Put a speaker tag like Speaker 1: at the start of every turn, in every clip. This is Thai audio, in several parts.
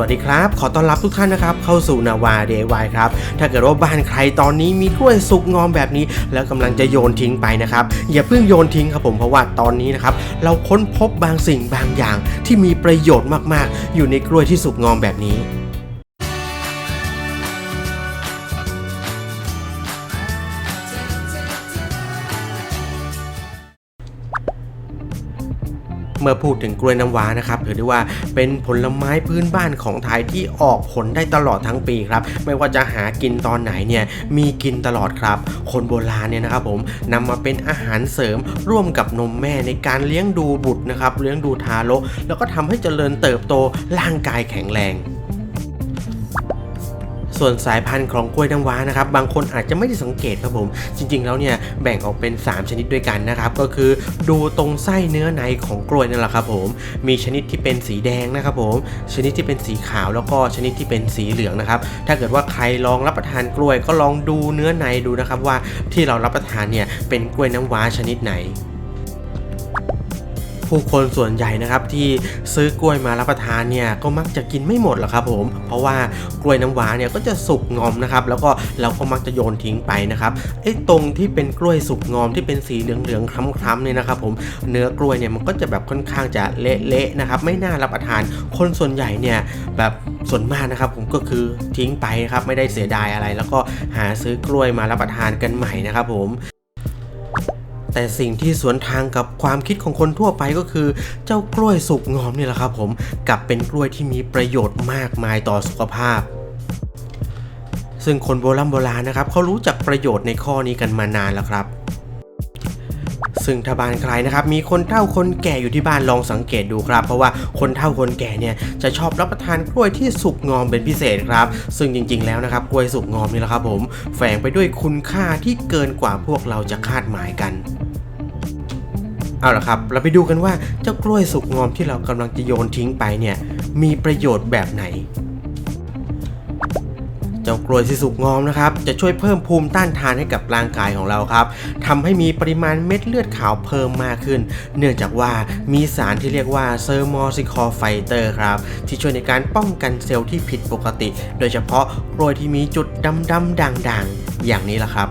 Speaker 1: วัสดีครับ ขอต้อนรับทุกท่านนะครับ เข้าสู่นาวา DIY ครับ ถ้าเกิดว่าบ้านใครตอนนี้มีกล้วยสุกงอมแบบนี้ แล้วกำลังจะโยนทิ้งไปนะครับ อย่าเพิ่งโยนทิ้งครับผมเพราะว่าตอนนี้นะครับ เราค้นพบบางสิ่งบางอย่างที่มีประโยชน์มากๆ อยู่ในกล้วยที่สุกงอมแบบนี้ เมื่อพูดถึงกล้วยน้ำว้านะครับถือได้ว่าเป็นผลไม้พื้นบ้านของไทยที่ออกผลได้ตลอดทั้งปีครับ ไม่ว่าจะหากินตอนไหนเนี่ยมีกินตลอดครับ คนโบราณเนี่ยนะครับผมนำมาเป็นอาหารเสริมร่วมกับนมแม่ในการเลี้ยงดูบุตรนะครับเลี้ยงดูทารกแล้วก็ทำให้เจริญเติบโตร่างกายแข็งแรง ส่วนสายพันธุ์ของกล้วยน้ำว้านะครับบางคนอาจจะไม่ได้สังเกตครับผม จริง ๆ แล้วเนี่ยแบ่งออกเป็น 3 ชนิดด้วยกันนะครับก็คือดูตรงไส้เนื้อในของกล้วยนั่นแหละครับผมมีชนิดที่เป็นสีแดงนะครับผมชนิดที่เป็นสีขาวแล้วก็ชนิดที่เป็นสีเหลืองนะครับถ้าเกิดว่าใครลองรับประทานกล้วยก็ลองดูเนื้อในดูนะครับว่าที่เรารับประทานเนี่ยเป็นกล้วยน้ำว้าชนิดไหน ผู้คนส่วนใหญ่นะครับที่ซื้อกล้วยมารับประทานเนี่ยก็มักจะกินไม่หมดหรอกครับผมเพราะว่ากล้วยน้ำว้าเนี่ยก็จะสุกงอมนะครับแล้วก็เราก็มักจะโยนทิ้งไปนะครับไอ้ตรงที่เป็นกล้วยสุกงอมที่เป็นสีเหลืองๆคล้ำๆเนี่ยนะครับผมเนื้อกล้วยเนี่ยมันก็จะแบบค่อนข้างจะเละๆนะครับไม่น่ารับประทานคนส่วนใหญ่เนี่ยแบบส่วนมากนะครับผมก็คือทิ้งไปครับไม่ได้เสียดายอะไร แล้วก็หาซื้อกล้วยมารับประทานกันใหม่นะครับผม แต่สิ่งที่สวนทางกับความคิดของคนทั่วไปก็คือ เจ้ากล้วยสุกงอมนี่แหละครับผมกลับเป็นกล้วยที่มีประโยชน์มากมายต่อสุขภาพซึ่งคนโบราณโบราณนะครับเขารู้จักประโยชน์ในข้อนี้กันมานานแล้วครับ ซึ่งถ้าบ้านใครนะครับมีคนเฒ่าคนแก่อยู่ที่บ้านลองสังเกตดูครับ เพราะว่าคนเฒ่าคนแก่เนี่ยจะชอบรับประทานกล้วยที่สุกงอมเป็นพิเศษครับ ซึ่งจริง ๆ แล้วนะครับกล้วยสุกงอมนี่แหละครับผมแฝงไปด้วยคุณค่าที่เกินกว่าพวกเราจะคาดหมายกันเอาละครับ เราไปดูกันว่าเจ้ากล้วยสุกงอมที่เรากำลังจะโยนทิ้งไปเนี่ยมีประโยชน์แบบไหน จ้ากล้วยที่สุกงอมนะครับจะช่วยเพิ่มภูมิต้านทานให้กับร่างกายของเราครับทำให้มีปริมาณเม็ดเลือดขาวเพิ่มมากขึ้น เนื่องจากว่ามีสารที่เรียกว่าเซอร์มอซิคอไฟเตอร์ครับที่ช่วยในการป้องกันเซลล์ที่ผิดปกติ โดยเฉพาะกล้วยที่มีจุดดำๆด่างๆ อย่างนี้แหละครับ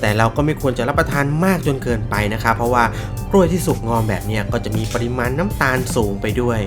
Speaker 1: แต่เราก็ไม่ควรจะรับประทานมากจนเกินไปนะครับ เพราะว่ากล้วยที่สุกงอมแบบนี้ก็จะมีปริมาณน้ำตาลสูงไปด้วย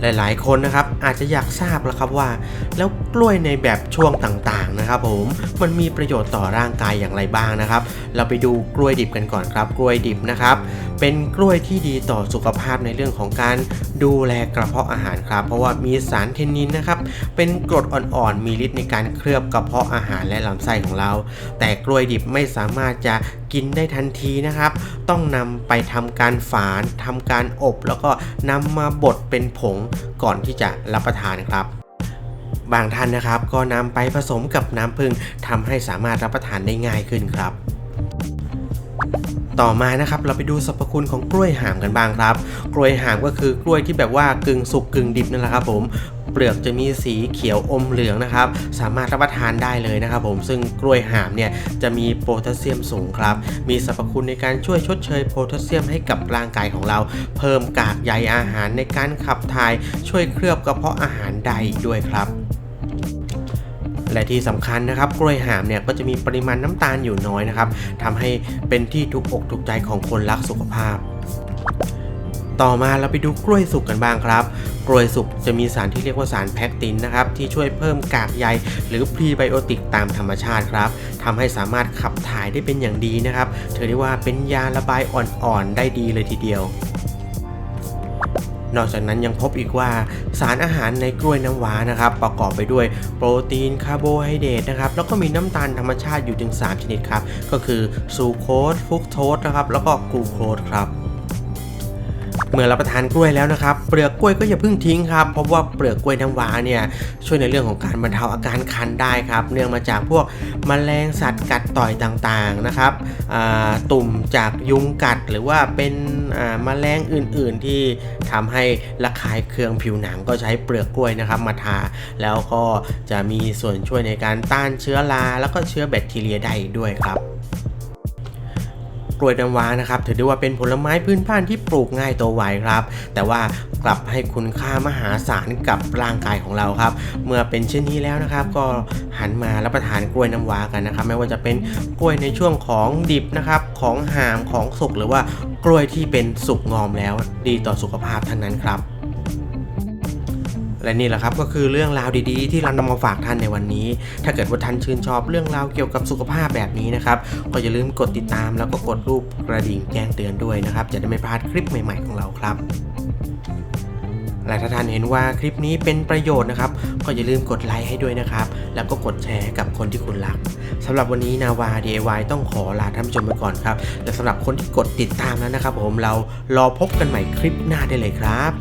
Speaker 1: หลาย ๆ คนนะครับอาจจะอยากทราบแล้วครับว่า แล้วกล้วยในแบบช่วงต่างๆนะครับผมมันมีประโยชน์ต่อร่างกายอย่างไรบ้างนะครับ เราไปดูกล้วยดิบกันก่อนครับ กล้วยดิบนะครับเป็นกล้วยที่ดีต่อสุขภาพในเรื่องของการดูแลกระเพาะอาหารครับ เพราะว่ามีสารเทนนินนะครับเป็นกรดอ่อนๆมีฤทธิ์ในการเคลือบกระเพาะอาหารและลำไส้ของเรา แต่กล้วยดิบไม่สามารถจะกินได้ทันทีนะครับ ต้องนำไปทำการฝานทำการอบ แล้วก็นำมาบดเป็นผงก่อนที่จะรับประทานครับบางท่านนะครับก็นำไปผสมกับน้ำผึ้งทำให้สามารถรับประทานได้ง่ายขึ้นครับ ต่อมานะครับเราไปดูสรรพคุณของกล้วยหามกันบ้างครับ กล้วยหามก็คือกล้วยที่แบบว่ากึ่งสุกกึ่งดิบนั่นแหละครับผม เปลือกจะมีสีเขียวอมเหลืองนะครับ สามารถรับประทานได้เลยนะครับผมซึ่งกล้วยหามเนี่ยจะมีโพแทสเซียมสูงครับ มีสรรพคุณในการช่วยชดเชยโพแทสเซียมให้กับร่างกายของเรา เพิ่มกากใยอาหารในการขับถ่าย ช่วยเคลือบกระเพาะอาหารได้อีกด้วยครับและที่สำคัญนะครับกล้วยหามเนี่ยก็จะมีปริมาณน้ำตาลอยู่น้อยนะครับทำให้เป็นที่ถูกอกถูกใจของคนรักสุขภาพ ต่อมาเราไปดูกล้วยสุกกันบ้างครับ กล้วยสุกจะมีสารที่เรียกว่าสารแพคตินนะครับที่ช่วยเพิ่มกากใยหรือพรีไบโอติกตามธรรมชาติครับทำให้สามารถขับถ่ายได้เป็นอย่างดีนะครับถือได้ว่าเป็นยาระบายอ่อนๆได้ดีเลยทีเดียวนอกจากนั้นยังพบอีกว่าสารอาหารในกล้วยน้ำว้านะครับ ประกอบไปด้วยโปรตีนคาร์โบไฮเดรตนะครับแล้วก็มีน้ำตาลธรรมชาติอยู่ถึง 3 ชนิดครับ ก็คือซูโคสฟุกโตสนะครับแล้วก็กลูโคสครับ มื่อรับประทานกล้วยแล้วนะครับเปลือกกล้วยก็อย่าเพิ่งทิ้งครับเพราะว่าเปลือกกล้วยน้ำว้าเนี่ยช่วยในเรื่องของการบรรเทาอาการคันได้ครับ เนื่องมาจากพวกมแมลงสัตว์กัดต่อยต่างๆนะครับตุ่มจากยุงกัดหรือว่าเป็นอ่าแมลงอื่นๆ ที่ทำให้ระคายเคืองผิวหนังก็ใช้เปลือกกล้วยนะครับมาทาแล้วก็จะมีส่วนช่วยในการต้านเชื้อราแล้วก็เชื้อแบคทีเรียได้ด้วยครับ กล้วยน้ำว้านะครับถือได้ว่าเป็นผลไม้พื้นบ้านที่ปลูกง่ายโตวไวครับ แต่ว่ากลับให้คุณค่ามหาศาลกับร่างกายของเราครับ เมื่อเป็นเช่นนี้แล้วนะครับ ก็หันมารับประทานกล้วยน้ำว้ากันนะครับ ไม่ว่าจะเป็นกล้วยในช่วงของดิบนะครับของหามของสุกหรือว่ากล้วยที่เป็นสุกงอมแล้ว ดีต่อสุขภาพทั้งนั้นครับ และนี่แหละครับก็คือเรื่องราวดีๆ ที่เรานำมาฝากท่านในวันนี้ ถ้าเกิดว่าท่านชื่นชอบเรื่องราวเกี่ยวกับสุขภาพแบบนี้นะครับก็อย่าลืมกดติดตามแล้วก็กดรูปกระดิ่งแจ้งเตือนด้วยนะครับจะได้ไม่พลาดคลิปใหม่ ๆ ของเราครับและถ้าท่านเห็นว่าคลิปนี้เป็นประโยชน์นะครับ ก็อย่าลืมกดไลค์ให้ด้วยนะครับ แล้วก็กดแชร์กับคนที่คุณรักสำหรับวันนี้นาวา DIY ต้องขอลาท่านผู้ชมไปก่อนครับและสำหรับคนที่กดติดตามแล้วนะครับ ผมเรารอพบกันใหม่คลิปหน้าได้เลยครับ